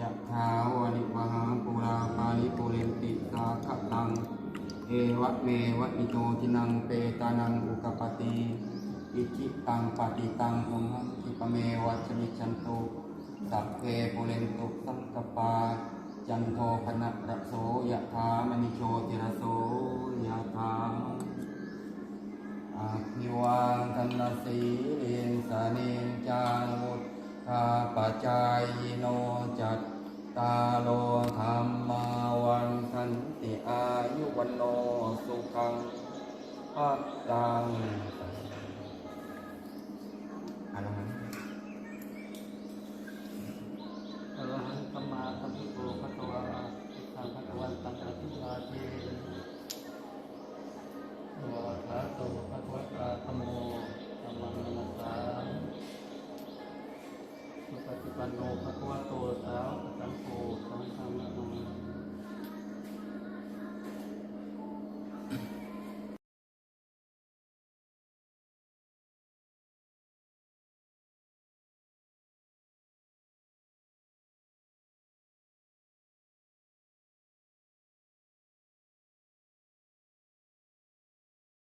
ยะถาวริวหาปุราปาริปุเรนติสาขลัง เอวะเมวะอิโตทินังเปตานังอุกปปติอิจิตังปฏิตังตุมหังคิปเมวัชมิชันตุสัพเพปุเรนตุสังกปา จันโทปนะระโสยะถามณิโชติระโสยะถาอภิวังธนสีลินสานินจาวุธาปจายโน ตาโลธรรมาวันทันติอายุวันโนสุขังภะลังอรหันต์อรหังสัมมาสัมพุทโธพระตวาอิทังพระวันตังอภิวาเทวะคาโตพระวตาธรรมโมธัมมังนัสสาสุปฏิปันโนพระวะโต สาวสังโฆสังฆันามา